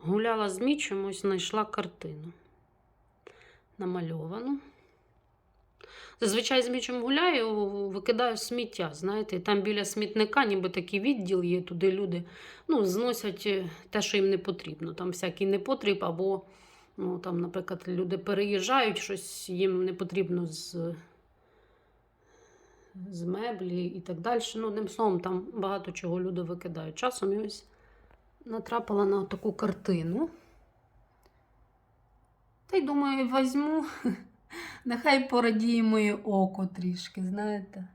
гуляла з мічем, ось знайшла картину. Намальовану. Зазвичай з мічем гуляю, викидаю сміття. Знаєте, і там біля смітника, ніби такий відділ є, туди люди ну, зносять е, те, що їм не потрібно. Там всякий непотріб, або, ну, там, наприклад, люди переїжджають, щось їм не потрібно з, з меблі і так далі. Ну, одним словом, там багато чого люди викидають. Часом я ось натрапила на таку картину. Та й думаю, візьму. Нехай порадіє моє око трішки, знаєте.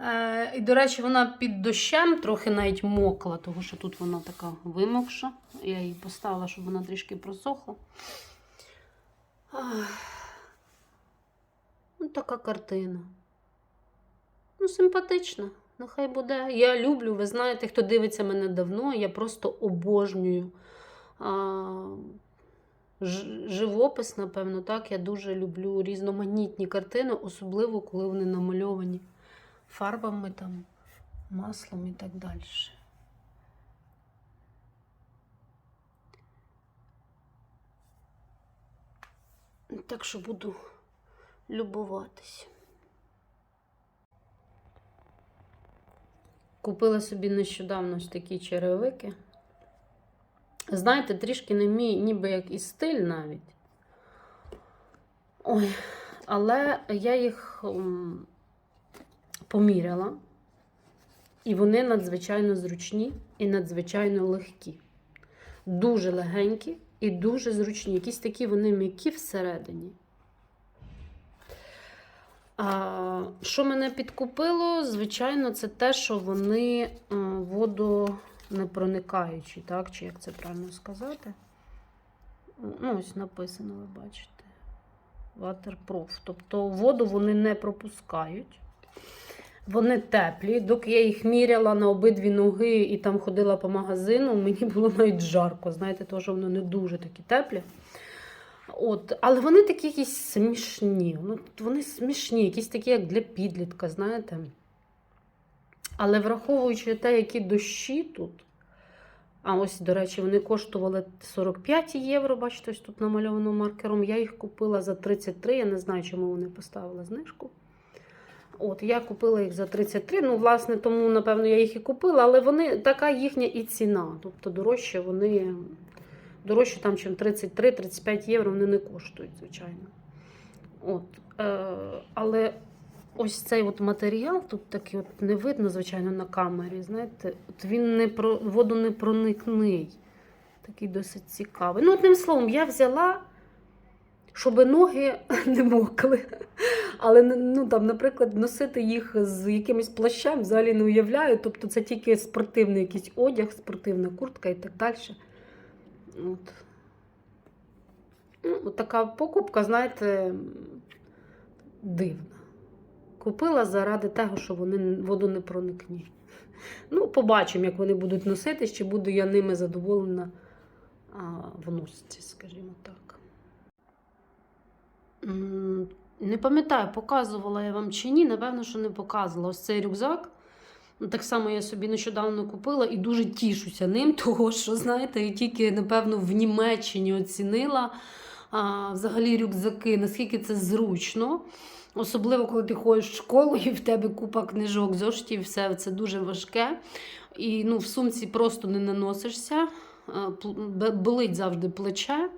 Е, і, до речі, вона під дощем трохи навіть мокла, тому що тут вона така вимокша. Я її поставила, щоб вона трішки просохла. Ну, така картина. Ну, симпатична. Нехай буде. Я люблю, ви знаєте, хто дивиться мене давно, я просто обожнюю. А, живопис, напевно, так. Я дуже люблю різноманітні картини, особливо коли вони намальовані фарбами, там, маслом і так далі. Так що буду любуватись. Купила собі нещодавно ось такі черевики. Знаєте, трішки не мій, ніби як і стиль навіть. Ой, але я їх поміряла, і вони надзвичайно зручні і надзвичайно легкі. Дуже легенькі і дуже зручні. Якісь такі вони м'які всередині. А, що мене підкупило, звичайно, це те, що вони е, водонепроникаючі, так? Чи як це правильно сказати? Ну, ось написано, ви бачите. Waterproof. Тобто воду вони не пропускають. Вони теплі. Доки я їх міряла на обидві ноги і там ходила по магазину, мені було навіть жарко. Знаєте, тому що вони не дуже такі теплі. От, але вони такі якісь смішні. Ну, вони смішні, якісь такі, як для підлітка, знаєте. Але враховуючи те, які дощі тут. А ось, до речі, вони коштували 45 євро, бачите, ось тут намальовано маркером. Я їх купила за 33. Я не знаю, чому вони поставили знижку. От, я купила їх за 33. Ну, власне, тому, напевно, я їх і купила, але вони така їхня і ціна. Тобто дорожче вони дорожче там, ніж 33-35 євро вони не коштують, звичайно. От, е, але ось цей от матеріал тут такий от не видно, звичайно, на камері. Знаєте, от він не про водонепроникний. Такий досить цікавий. Ну, одним словом, я взяла, щоб ноги не мокли. Але ну, там, наприклад, носити їх з якимось плащем взагалі не уявляю. Тобто це тільки спортивний якийсь одяг, спортивна куртка і так далі. От. Ну, от така покупка, знаєте, дивна. Купила заради того, що вони водонепроникні. Ну, побачимо, як вони будуть носити, чи буду я ними задоволена а, в носці, скажімо так. Не пам'ятаю, показувала я вам чи ні. Напевно, що не показувала. Ось цей рюкзак. Ну, Так само я собі нещодавно купила і дуже тішуся ним, того що, знаєте, я тільки, напевно, в Німеччині оцінила а, взагалі рюкзаки, наскільки це зручно. Особливо, коли ти ходиш в школу і в тебе купа книжок, зошитів, все це дуже важке. І ну, в сумці просто не наносишся, болить завжди плече.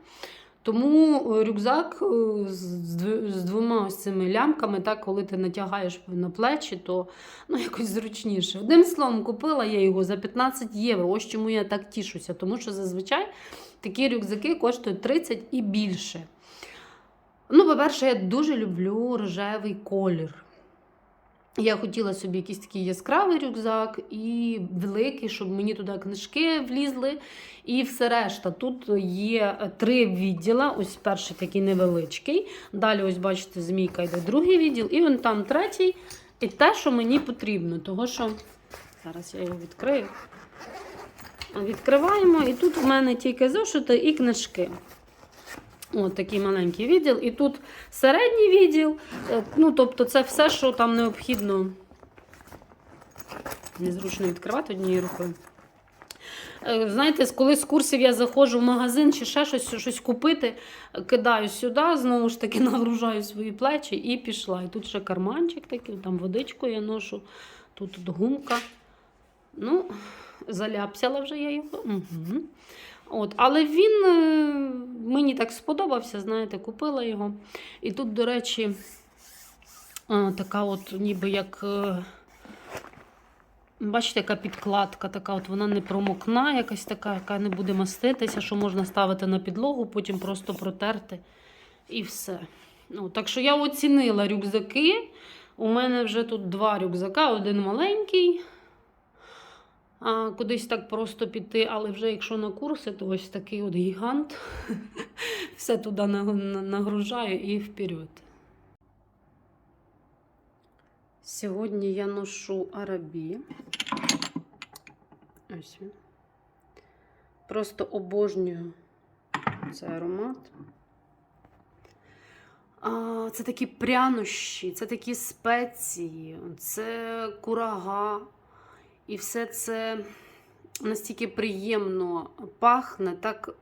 Тому е, рюкзак е, з двома ось цими лямками, так, коли ти натягаєш на плечі, то ну, якось зручніше. Одним словом, купила я його за 15 євро. Ось чому я так тішуся, тому що зазвичай такі рюкзаки коштують 30 і більше. Ну, по-перше, я дуже люблю рожевий колір. Я хотіла собі якийсь такий яскравий рюкзак і великий, щоб мені туди книжки влізли. І все решта. Тут є три відділа. Ось перший такий невеличкий. Далі, ось бачите, змійка йде другий відділ, і вон там третій. І те, що мені потрібно. Того що зараз я його відкрию. Відкриваємо, і тут в мене тільки зошити і книжки. От такий маленький відділ. І тут середній відділ. Е, Ну, тобто, це все, що там необхідно. Незручно відкривати однією рукою. Е, Знаєте, коли з курсів я заходжу в магазин чи ще щось, щось купити, кидаю сюди, знову ж таки нагружаю свої плечі і пішла. І тут ще карманчик такий, там водичку я ношу, тут, гумка. Ну, заляпсяла вже я його. Угу. От, але він е, мені так сподобався, знаєте, купила його. І тут, до речі, е, така от ніби як. е, Бачите, яка підкладка, така от вона не промокна, якась така, яка не буде маститися, що можна ставити на підлогу, потім просто протерти і все. Ну, так що я оцінила рюкзаки. У мене вже тут два рюкзака, один маленький. А, кудись так просто піти, але вже якщо на курси, то ось такий от гігант. Все туди на- на- нагружаю і вперед. Сьогодні я ношу арабі. Ось він. Просто обожнюю цей аромат. Це такі прянощі, це такі спеції, це курага. І все це настільки приємно пахне, так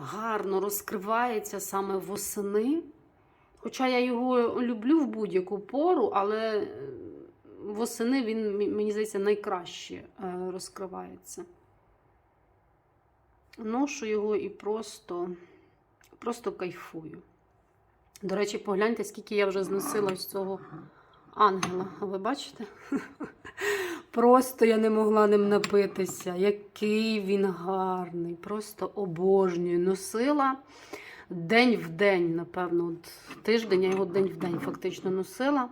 гарно розкривається саме восени. Хоча я його люблю в будь-яку пору, але е, восени він, мені здається, найкраще е, розкривається. Ношу його і просто, просто кайфую. До речі, погляньте, скільки я вже зносила ось цього ангела. Ви бачите? Просто я не могла ним напитися. Який він гарний, просто обожнюю. Носила день в день, напевно, от тиждень, я його день в день фактично носила.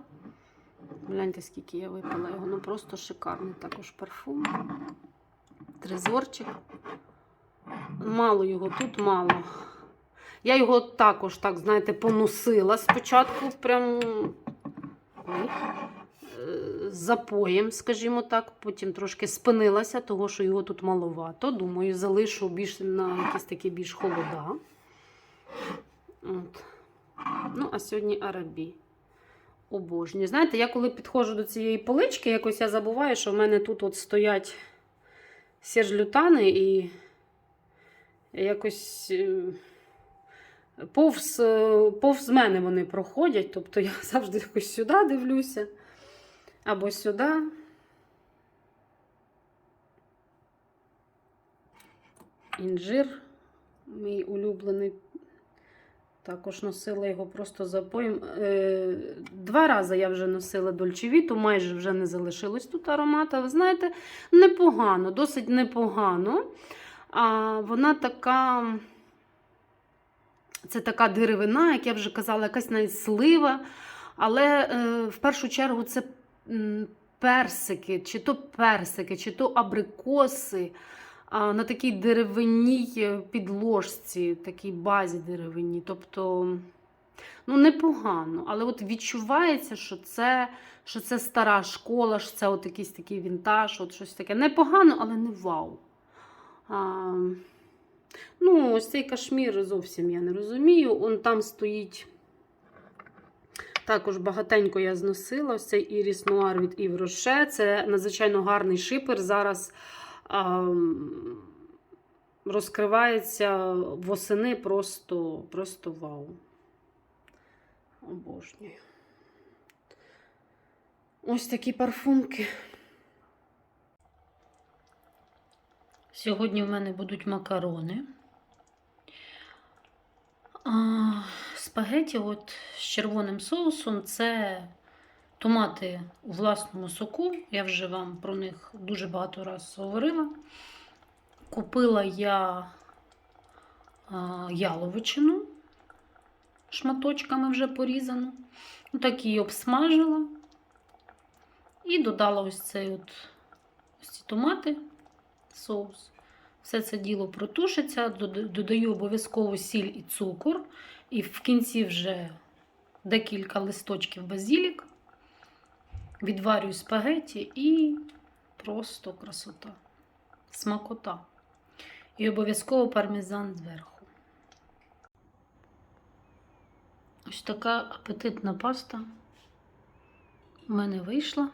Гляньте, скільки я випила його. Ну просто шикарний також парфум. Трезорчик. Мало його, тут мало. Я його також, так, знаєте, поносила спочатку, прям ой, е, запоєм, скажімо так. Потім трошки спинилася, того, що його тут маловато. Думаю, залишу більш на якісь такі більш холода. От. Ну, а сьогодні арабі. Обожнюю. Знаєте, я коли підходжу до цієї полички, якось я забуваю, що в мене тут от стоять сержлютани і якось е, повз, е, повз мене вони проходять. Тобто я завжди якось сюди дивлюся. Або сюди. Інжир, мій улюблений. Також носила його просто запоєм. Е, Два рази я вже носила дольчевіту, майже вже не залишилось тут аромата. Ви знаєте, непогано, досить непогано. А вона така. Це така деревина, як я вже казала, якась навіть слива. Але е, в першу чергу це персики, чи то персики, чи то абрикоси на такій деревинній е, підложці, такій базі деревині. Тобто, ну, непогано. Але от відчувається, що це, що це стара школа, що це от якийсь такий вінтаж, от щось таке. Непогано, але не вау. А, ну, ось цей кашмір зовсім я не розумію. Он там стоїть. Також багатенько я зносила ось цей Іріс Нуар від Ів Роше. Це надзвичайно гарний шипер. Зараз а, розкривається восени просто, просто вау. Обожнюю. Ось такі парфумки. Сьогодні в мене будуть макарони. Спагеті от з червоним соусом це томати у власному соку. Я вже вам про них дуже багато разів говорила. Купила я яловичину шматочками вже порізану. Ну, Так її обсмажила. І додала ось цей от ось ці томати, соус. Все це діло протушиться, додаю обов'язково сіль і цукор. І в кінці вже декілька листочків базілік. Відварюю спагеті і просто красота. Смакота. І обов'язково пармезан зверху. Ось така апетитна паста в мене вийшла.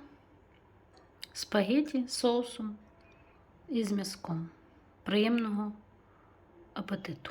Спагеті з соусом і з м'язком. Приємного апетиту!